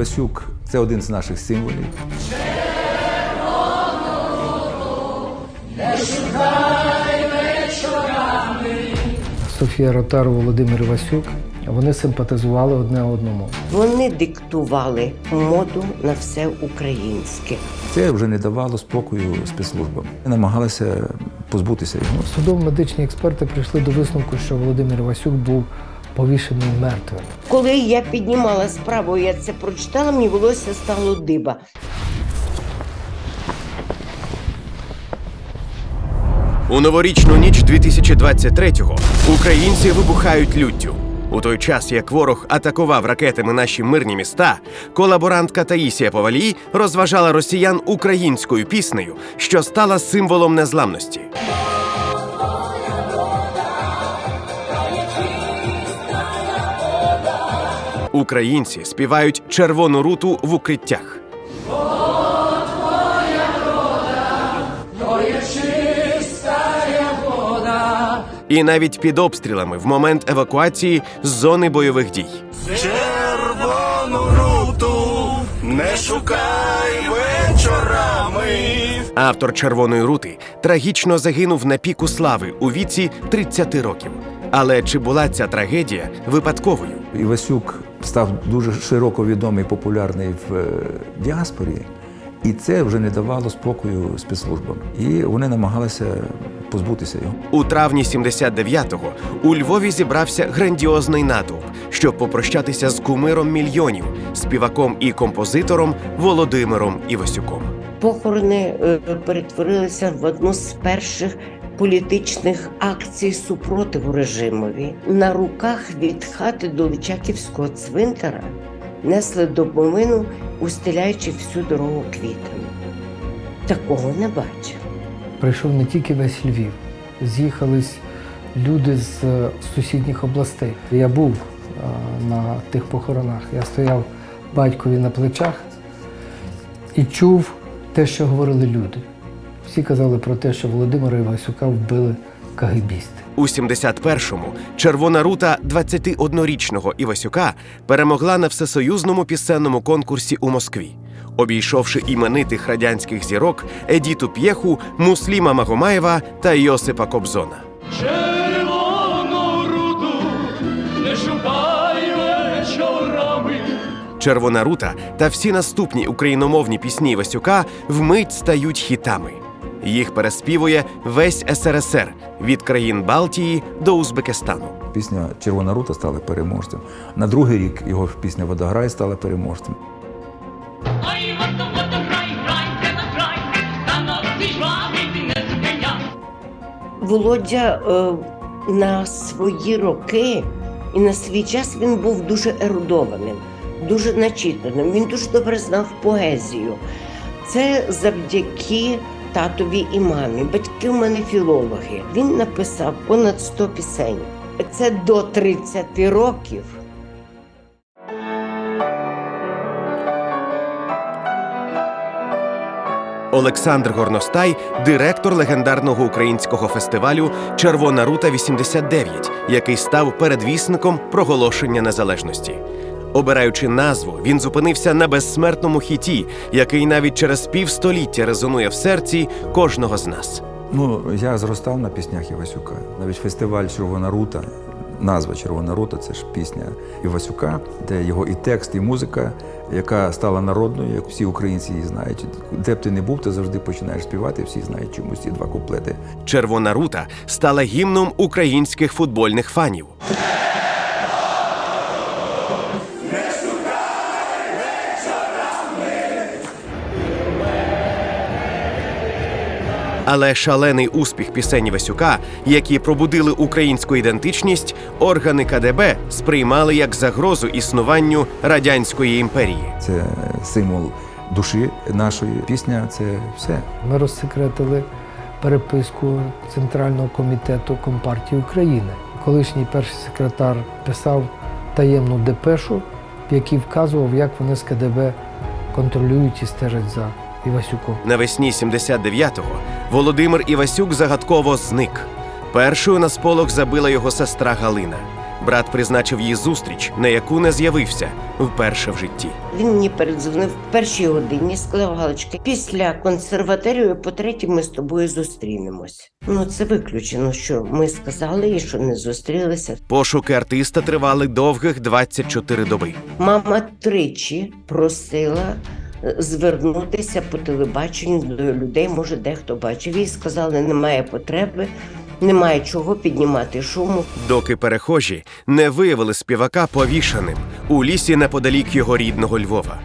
Івасюк це один з наших символів. Софія Ротару, Володимир Івасюк. Вони симпатизували одне одному. Вони диктували моду на все українське. Це вже не давало спокою спецслужбам. Намагалися позбутися його. Судово-медичні експерти прийшли до висновку, що Володимир Івасюк був повішений мертвим. Коли я піднімала справу, я це прочитала, мені волосся стало диба. У новорічну ніч 2023-го українці вибухають люттю. У той час, як ворог атакував ракетами наші мирні міста, колаборантка Таїсія Повалій розважала росіян українською піснею, що стала символом незламності. Українці співають червону руту в укриттях. І навіть під обстрілами в момент евакуації з зони бойових дій. Червону руту не шукай вечорами. Автор червоної рути трагічно загинув на піку слави у віці 30 років. Але чи була ця трагедія випадковою? Івасюк став дуже широко відомий, популярний в е, діаспорі, і це вже не давало спокою спецслужбам. І вони намагалися позбутися його. У травні 79-го у Львові зібрався грандіозний натовп, щоб попрощатися з кумиром мільйонів, співаком і композитором Володимиром Івасюком. Похорони е, перетворилися в одну з перших політичних акцій супротиву режимові. На руках від хати до Личаківського цвинтара несли домовину, устеляючи всю дорогу квітами. Такого не бачив. Прийшов не тільки весь Львів, з'їхались люди з е, сусідніх областей. Я був е, на тих похоронах. Я стояв батькові на плечах і чув те, що говорили люди. Всі казали про те, що Володимира Івасюка вбили кагибісти. У 71-му червона рута 21-річного Івасюка перемогла на всесоюзному пісенному конкурсі у Москві, обійшовши іменитих радянських зірок Едіту П'єху, Мусліма Магомаєва та Йосипа Кобзона. Червону руду не шукай вечорами. Червона рута та всі наступні україномовні пісні Івасюка вмить стають хітами. Їх переспівує весь СРСР від країн Балтії до Узбекистану. Пісня Червона рута стала переможцем. На другий рік його пісня Водограй стала переможцем. Володя е, на свої роки і на свій час він був дуже ерудованим, дуже начитаним. Він дуже добре знав поезію. Це завдяки татові і мамі. Батьки у мене філологи. Він написав понад 100 пісень. Це до 30 років. Олександр Горностай, директор легендарного українського фестивалю Червона рута 89, який став передвісником проголошення незалежності. Обираючи назву, він зупинився на безсмертному хіті, який навіть через півстоліття резонує в серці кожного з нас. Ну, я зростав на піснях Івасюка. Навіть фестиваль Червона рута, назва Червона рута це ж пісня Івасюка, де його і текст, і музика, яка стала народною, як всі українці її знають. Де б ти не був, ти завжди починаєш співати, всі знають чомусь ці два куплети. Червона рута стала гімном українських футбольних фанів. Але шалений успіх пісень Васюка, які пробудили українську ідентичність, органи КДБ сприймали як загрозу існуванню радянської імперії. Це символ душі нашої. Пісня це все. Ми розсекретили переписку Центрального комітету Компартії України. Колишній перший секретар писав таємну депешу, в якій вказував, як вони з КДБ контролюють і стежать за Івасюком. Навесні 79-го Володимир Івасюк загадково зник. Першою на сполох забила його сестра Галина. Брат призначив їй зустріч, на яку не з'явився вперше в житті. Він мені передзвонив в першій годині, сказав Галочка, після консерваторії по третій ми з тобою зустрінемось. Ну це виключено, що ми сказали і що не зустрілися. Пошуки артиста тривали довгих 24 доби. Мама тричі просила звернутися по телебаченню до людей. Може, дехто бачив. Їй сказали, немає потреби, немає чого піднімати шуму. Доки перехожі не виявили співака повішаним у лісі неподалік його рідного Львова.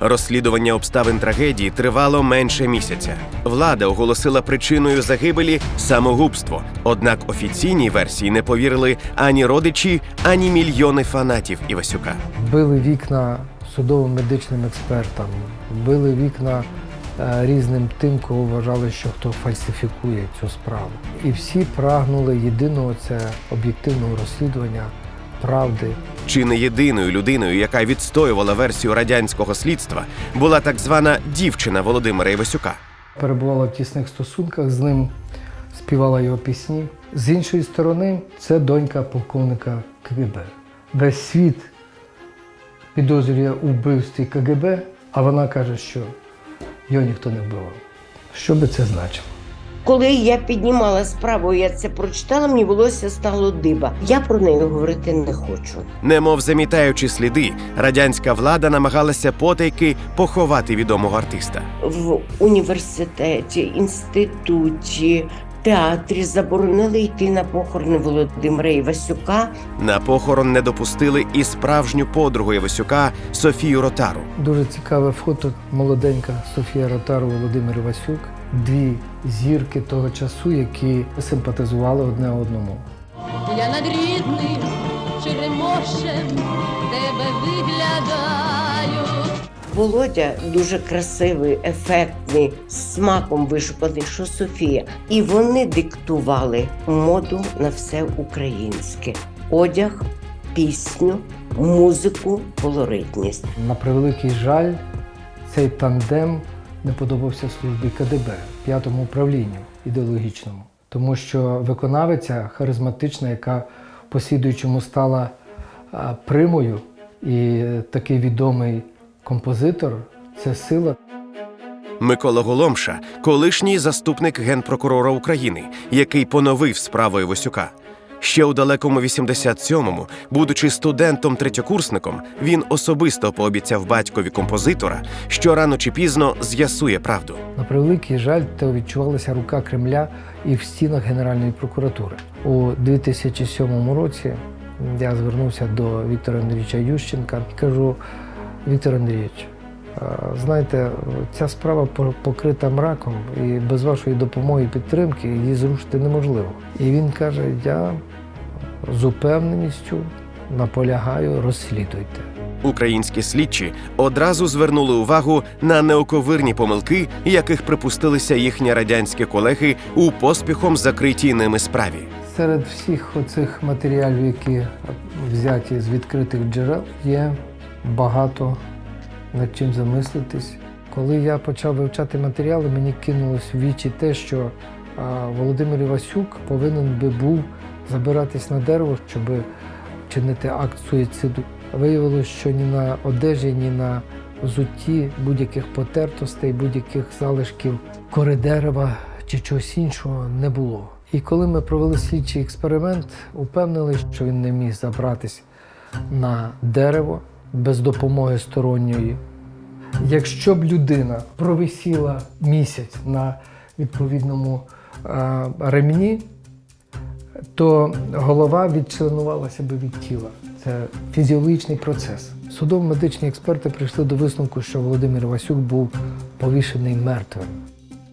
Розслідування обставин трагедії тривало менше місяця. Влада оголосила причиною загибелі самогубство. Однак офіційній версії не повірили ані родичі, ані мільйони фанатів Івасюка. Били вікна судовим медичним експертам, били вікна е, різним тим, кого вважали, що хто фальсифікує цю справу. І всі прагнули єдиного це об'єктивного розслідування правди. Чи не єдиною людиною, яка відстоювала версію радянського слідства, була так звана дівчина Володимира Івасюка. Перебувала в тісних стосунках з ним, співала його пісні. З іншої сторони, це донька полковника КГБ. Весь світ підозрює у вбивстві КГБ, а вона каже, що його ніхто не вбивав. Що би це значило? Коли я піднімала справу, я це прочитала, мені волосся стало диба. Я про неї говорити не хочу. Немов замітаючи сліди, радянська влада намагалася потайки поховати відомого артиста. В університеті, інституті, театрі заборонили йти на похорони Володимира Івасюка. На похорон не допустили і справжню подругу Івасюка Софію Ротару. Дуже цікаве фото. Молоденька Софія Ротару, Володимир Васюк. Дві зірки того часу, які симпатизували одне одному. Я над рідним черемошем тебе виглядаю. Володя дуже красивий, ефектний, з смаком вишуканий, що Софія. І вони диктували моду на все українське: одяг, пісню, музику, колоритність. На превеликий жаль, цей тандем не подобався службі КДБ, п'ятому управлінню ідеологічному, тому що виконавиця харизматична, яка послідуючому стала примою, і такий відомий композитор це сила. Микола Голомша, колишній заступник генпрокурора України, який поновив справу Івасюка. Ще у далекому 87-му, будучи студентом-третьокурсником, він особисто пообіцяв батькові композитора, що рано чи пізно з'ясує правду. На превеликий жаль, то відчувалася рука Кремля і в стінах Генеральної прокуратури. У 2007 році я звернувся до Віктора Андрійовича Ющенка і кажу: Віктор Андрійович, знаєте, ця справа покрита мраком, і без вашої допомоги і підтримки її зрушити неможливо. І він каже: Я з упевненістю наполягаю, розслідуйте. Українські слідчі одразу звернули увагу на неоковирні помилки, яких припустилися їхні радянські колеги у поспіхом закритій ними справі. Серед всіх оцих матеріалів, які взяті з відкритих джерел, є багато над чим замислитись. Коли я почав вивчати матеріали, мені кинулось в вічі те, що Володимир Івасюк повинен би був забиратись на дерево, щоб вчинити акт суїциду. Виявилось, що ні на одежі, ні на взутті будь-яких потертостей, будь-яких залишків кори дерева чи чогось іншого не було. І коли ми провели слідчий експеримент, упевнили, що він не міг забратись на дерево без допомоги сторонньої. Якщо б людина провисіла місяць на відповідному е, ремні, то голова відчленувалася би від тіла. Це фізіологічний процес. Судово-медичні експерти прийшли до висновку, що Володимир Васюк був повішений мертвим.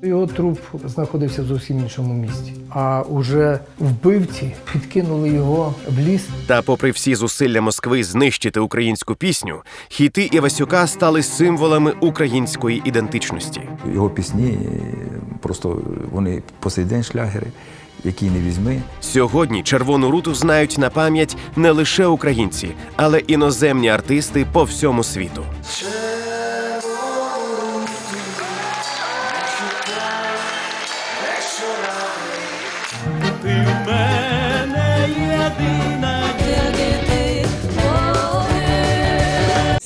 Його труп знаходився в зовсім іншому місці. А уже вбивці підкинули його в ліс Та, попри всі зусилля Москви знищити українську пісню, хіти Івасюка стали символами української ідентичності. Його пісні е, просто вони по сей день шлягери, які не візьми. Сьогодні червону руту знають на пам'ять не лише українці, але іноземні артисти по всьому світу.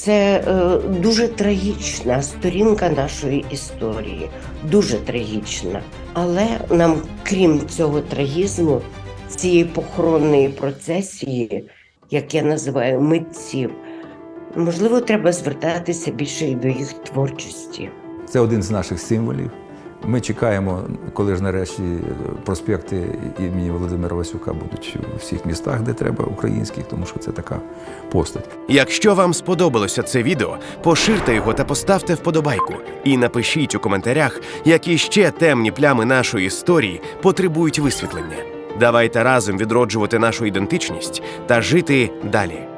Це е, дуже трагічна сторінка нашої історії, дуже трагічна. Але нам, крім цього трагізму, цієї похоронної процесії, як я називаю митців, можливо, треба звертатися більше і до їх творчості. Це один з наших символів. Ми чекаємо, коли ж нарешті проспекти імені Володимира Васюка будуть у всіх містах, де треба, українських, тому що це така постать. Якщо вам сподобалося це відео, поширте його та поставте вподобайку. І напишіть у коментарях, які ще темні плями нашої історії потребують висвітлення. Давайте разом відроджувати нашу ідентичність та жити далі.